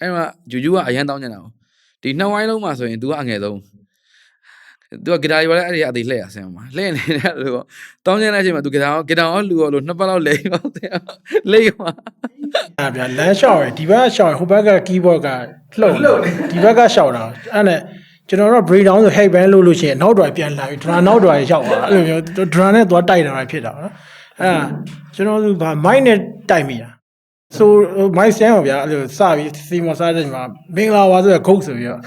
အဲ့မှာဂျူဂျူကအရန်တောင်းနေတာကိုဒီနှစ်ဝိုင်းလုံးမှာဆိုရင် तू ကအငယ်ဆုံး तू ကဂီတာရွာလဲအဲ့ဒီအသေးလှည့်ရဆင်းမှာလှည့်နေတဲ့လူကတောင်းကျင်တဲ့အချိန်မှာ तू ဂီတာဂီတာရောလူရောလို့နှစ်ပတ်လောက်လဲရောဆင်းလိမ့်မှာ အဲ့ဗျာလမ်းလျှောက်ရယ်ဒီဘက်ကလျှောက်ရယ်ဟိုဘက်က keyboard ကလှုပ်ဒီဘက်ကလျှောက်တာအဲ့နဲ့ကျွန်တော်တို့ break down ဆို head band လို့လို့ရှိရင်နောက်တော့ပြန်လာပြီး drum နောက်တော့ရောက်သွားအဲ့လိုမျိုး drum နဲ့သွားတိုက်တာဖြစ်တာနော်အဲ့ဒါကျွန်တော်တို့ဗာ mic နဲ့တိုက်မိတာ ဆို mic stand ပါဗျာအဲ့လိုစပြီးစီမစားတဲ့မှာမင်္ဂလာပါဆိုတော့ ghost ဆိုပြီးတော့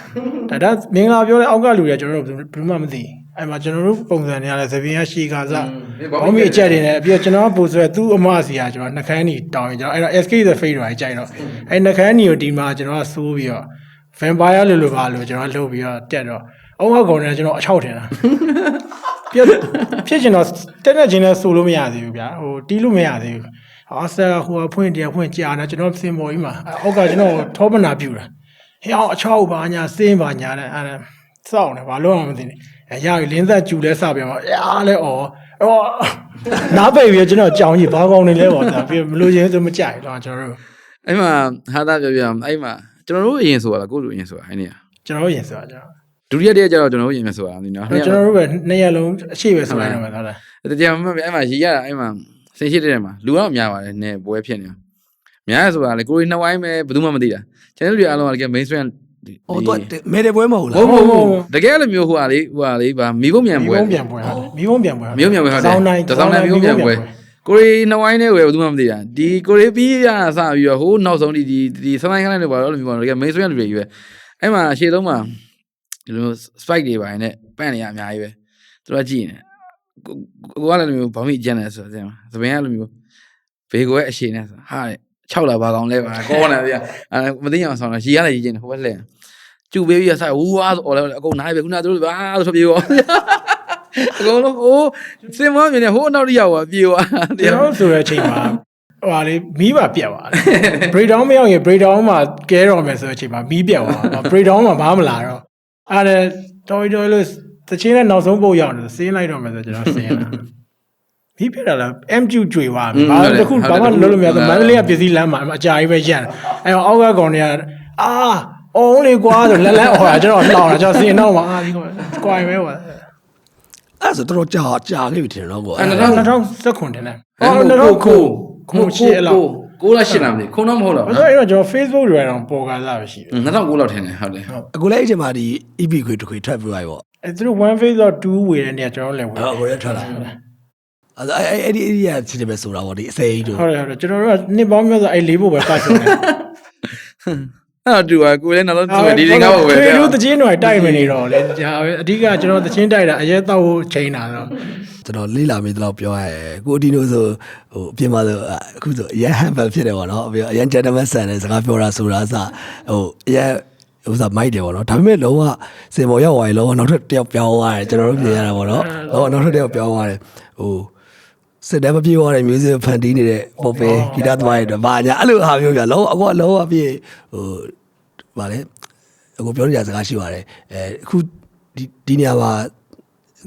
ဒါဒါမင်္ဂလာပြောတဲ့အောက်ကလူတွေကျွန်တော်တို့ဘယ်သူမှမသိအဲ့မှာကျွန်တော်တို့ပုံစံတွေကလည်းသပင်ရရှီကစားဘောင်းမီအချက်တွေနဲ့ပြီးတော့ကျွန်တော်ကပို့ဆိုရသူ့အမစီကကျွန်တော်နှခမ်းနီတောင်းရင်ကျွန်တော်အဲ့တော့ SK the fade တွေကြိုက်တော့အဲ့နှခမ်းနီကိုဒီမှာကျွန်တော်ကစိုးပြီးတော့ vampire လို့လို့ပါလို့ကျွန်တော်လှုပ်ပြီးတော့တက်တော့အုံးဟောက်ကောင်နဲ့ကျွန်တော်အချောက်ထင်တာပြတ်ဖြစ်ချင်တော့တက်တဲ့ချင်းနဲ့ဆိုလို့မရသေးဘူးဗျာဟိုတီးလို့မရသေးဘူး အော်ဆာဟိုဖွင့်တရားဖွင့်ကြာနေကျွန်တော်စင်ပေါ်ကြီးမှာအောက်ကကျွန်တော်ထောပနာပြူတာဟဲ့အောင်အချောက်ပါညာစင်းပါညာနဲ့အဲ့ဒါစောင့်နေဘာလို့မှမသိနေအဲရပြီလင်းသက်ကျူလဲစပြန်ပါအားလဲအော်အော်နားပိတ်ပြီးကျွန်တော်ကြောင်ကြီးဘာကောင်းနေလဲပေါ့ဒါပြီးမလို့ရင်ဆိုမကြိုက်တော့ကျွန်တော်တို့အဲ့မှာဟာသားပြောပြအောင်အဲ့မှာကျွန်တော်တို့အရင်ဆိုတာလားကိုလူအရင်ဆိုတာအဲ့နေရကျွန်တော်တို့ရင်ဆိုတာကျွန်တော်ဒုတိယတည်းကျတော့ကျွန်တော်တို့အရင်ဆိုတာဒီနော်ကျွန်တော်တို့ပဲနှစ်ရက်လုံးအရှိပဲဆိုလိုက်တော့မှာဟုတ်လားတရားမှအဲ့မှာရေးရတာအဲ့မှာ စင်ရှိတဲ့မှာလူတော့များပါတယ်နည်းပွဲဖြစ်နေတာများရဆိုတာလေကိုရီနှစ်ဝိုင်းပဲဘယ်သူမှမသိတာကျွန်တော်တို့အားလုံးက mainstream ဟိုတော့မဲတယ်ပွဲမဟုတ်ဘုံလားဘုံဘုံတကယ်လည်းမျိုးဟိုဟာလေးဟိုဟာလေးဗာမိဘုံမြန်မီးပွဲဘုံပြန်ပွဲဟုတ်တယ်မီးဘုံပြန်ပွဲမျိုးမြန်ပွဲဟုတ်တယ်စောင်းတိုင်းတစောင်းတိုင်းမျိုးမြန်ပွဲကိုရီနှစ်ဝိုင်းနဲ့ဝယ်ဘယ်သူမှမသိတာဒီကိုရီပြီးရစပြီးတော့ဟိုနောက်ဆုံးဒီဒီဒီစမိုင်းခိုင်းနဲ့ပါတော့လို့ပြောတော့တကယ် mainstream လူတွေကြီးပဲအဲ့မှာအရှေ့ဆုံးမှာဒီလို spike တွေပိုင်းနဲ့ပန့်နေရအများကြီးပဲသူတို့ကကြည့်နေ ကိုကိုကလည်းလိုမျိုးဘောင်းမိကျန်တယ်ဆိုတော့သပင်ကလိုမျိုးဘေကိုရဲ့အရှိနဲ့ဆိုဟာတဲ့6လာပါကောင်လဲပါကောနေဗျာအဲမသိအောင်ဆောင်တော့ရီရလည်းရီကျင်တယ်ဟိုဘက်လှည့်ကျူပေးပြီးရဆိုင်ဝူဝါဆိုအော်လဲအကုန်နိုင်ပဲခုနကတို့ဘာဆိုပြေရောအကုန်လုံးဟိုစင်မောမြင်နေဟိုနောက်တစ်ယောက်ပါပြေရောကျွန်တော်တို့ဆိုတဲ့အချိန်မှာဟိုဟာလေမီးပါပြတ်သွားတယ် break down မရောက်ရင် break down မှာကဲတော့မယ်ဆိုတဲ့အချိန်မှာမီးပြတ်သွားတာ break down မှာဘာမှမလာတော့အဲ့ဒါတော်တော်လို့ တချင်းနဲ့နောက်ဆုံးပုတ်ရောက်နေစင်းလိုက်တော့မယ်ဆိုကျွန်တော်စင်းလာမီးပြတ်တာလား MQ ကျွေသွားပြီဘာတခုဘာမှလုပ်လို့မရဘူးမန္တလေးကပစ္စည်းလမ်းမှာအကြာကြီးပဲရန်အဲ့တော့အောက်ကကောင်တွေကအာအောင်လေကွာဆိုလက်လက်ဟောကျွန်တော်လှောင်တာကျွန်တော်စင်းတော့မှာအာဒီကွာပဲကွာအဲ့ဆိုတော့ကြာကြာလေးပြီထင်တော့ကွာအဲ့2019တင်တယ်အော်2009ခုရှိအဲ့လောက်ကိုလာရှင်းလာမသိခုံတော့မဟုတ်တော့အဲ့တော့အဲ့တော့ကျွန်တော် Facebook တွေတော့ပေါ်ကားစားပဲရှိတယ်2009လောက်ထင်တယ်ဟုတ်တယ်အခုလည်းအဲ့ချိန်မှာဒီ EP ခွေတစ်ခွေထွက်ပြီးသွားပြီပေါ့ အဲသူတို့ one face တော့2ဝေတဲ့နေရာကျွန်တော်လည်းဝေအဲ့အခုလည်းထွက်လာအဲ့အဲ့အဲ့ဒီအဲ့ဒီရချစ်တယ်ပဲဆိုတာပေါ့ဒီအစိမ်းတို့ဟုတ်တယ်ဟုတ်တယ်ကျွန်တော်တို့ကနှစ်ပေါင်းများစွာအဲ့လေးဖို့ပဲပတ်ဆုံးတယ်အဲ့တော့တူပါကိုလည်းနောက်တော့သူဒီလင်ကားပေါ့ပဲကျွေးတို့တချင်းတွေတိုက်မနေတော့လေဒါပဲအဓိကကျွန်တော်တချင်းတိုက်တာအရဲတောက်ဖို့ချိန်တာတော့ကျွန်တော်လေးလာမေးတော့ပြောရဲကိုဒီနိုဆိုဟိုအပြင်မှာဆိုအခုဆိုအရန်ဟန်ဘယ်ဖြစ်တယ်ပေါ့နော်ပြီးတော့အရန် gentleman ဆန်တဲ့စကားပြောတာဆိုတာစဟိုအရန် ဥစားမိုက်တယ်ပေါ့နော်ဒါပေမဲ့လုံးဝစင်ပေါ်ရောက်သွားရင်လုံးဝနောက်ထပ်တစ်ယောက်ပြောင်းသွားတယ်ကျွန်တော်တို့ပြင်ရတာပေါ့နော်လုံးဝနောက်ထပ်တစ်ယောက်ပြောင်းသွားတယ်ဟိုစစ်တမ်းမပြေသွားတဲ့ music ဖန်တီးနေတဲ့ပေါ်ပဲဂီတသမားတွေတော့ဗာညာအဲ့လိုဟာမျိုးပြလုံးဝအခုကလုံးဝပြေဟိုဗာလေအခုပြောနေကြစကားရှိပါတယ်အဲအခုဒီဒီနေရာမှာ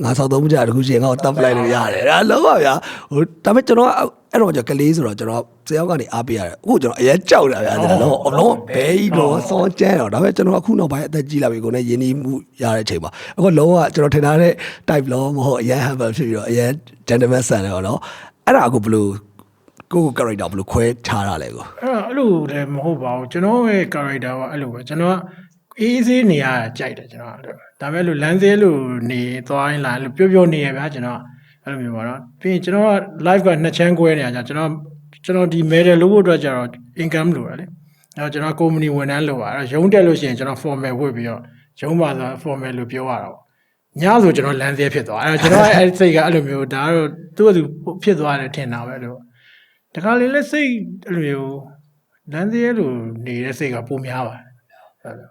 ငါဆောက်သုံးမကြတခုချင်းငါ့ကိုတပ်ပလိုက်လို့ရတယ်ဒါလုံးပါဗျာဟိုဒါပေမဲ့ကျွန်တော်ကအဲ့တော့ကျွန်တော်ကလေးဆိုတော့ကျွန်တော်ဆရာကနေအားပေးရတယ်အခုကျွန်တော်အရင်ကြောက်တာဗျာဒါလုံးအလုံးဘဲ ကြီးတော့စောကျန်းတော့ဒါပေမဲ့ကျွန်တော်အခုနောက်ပိုင်းအသက်ကြီးလာပြီကိုနဲ့ယဉ်နီးမှုရတဲ့အချိန်မှာအခုလုံးဝကျွန်တော်ထင်ထားတဲ့ type လုံးမဟုတ်အရင် humble ဖြစ်ပြီးတော့အရင် gentleman ဆန်တယ်ပေါ့နော်အဲ့ဒါအခုဘလို့ကိုကို character ဘလို့ခွဲထားတာလဲကိုအဲ့တော့အဲ့လိုလည်းမဟုတ်ပါဘူးကျွန်တော်ရဲ့ character ကအဲ့လိုပဲကျွန်တော်ကအေးအေးဆေးနေရကြိုက်တယ်ကျွန်တော်အဲ့လိုဒါပေမဲ့လို့လမ်းစဲလို့နေသွားရင်လာလို့ပျော့ပျော့နေရဗျာကျွန်တော်အဲ့လိုမျိုးပါတော့ပြီးရင်ကျွန်တော်က live ကနှစ်ချမ်းကွဲနေရကြကျွန်တော်ကျွန်တော်ဒီ medal လို့ဖို့အတွက်ကျတော့ income လိုရတယ်လေ အဲ့တော့ကျွန်တော် company ဝန်ထမ်းလိုပါအဲ့တော့ရုံးတက်လို့ရှိရင်ကျွန်တော် formal ဝတ်ပြီးတော့ရုံးပါဆို formal လို့ပြောရတာပေါ့ညဆိုကျွန်တော်လမ်းစဲဖြစ်သွားအဲ့တော့ကျွန်တော်အဲ့စိတ်ကအဲ့လိုမျိုးဒါကတော့သူ့အတူဖြစ်သွားတယ်ထင်တာပဲလို့တခါလေလက်စိတ်အဲ့လိုမျိုးလမ်းသေးလိုနေတဲ့စိတ်ကပိုများပါတယ်ဟုတ်တယ်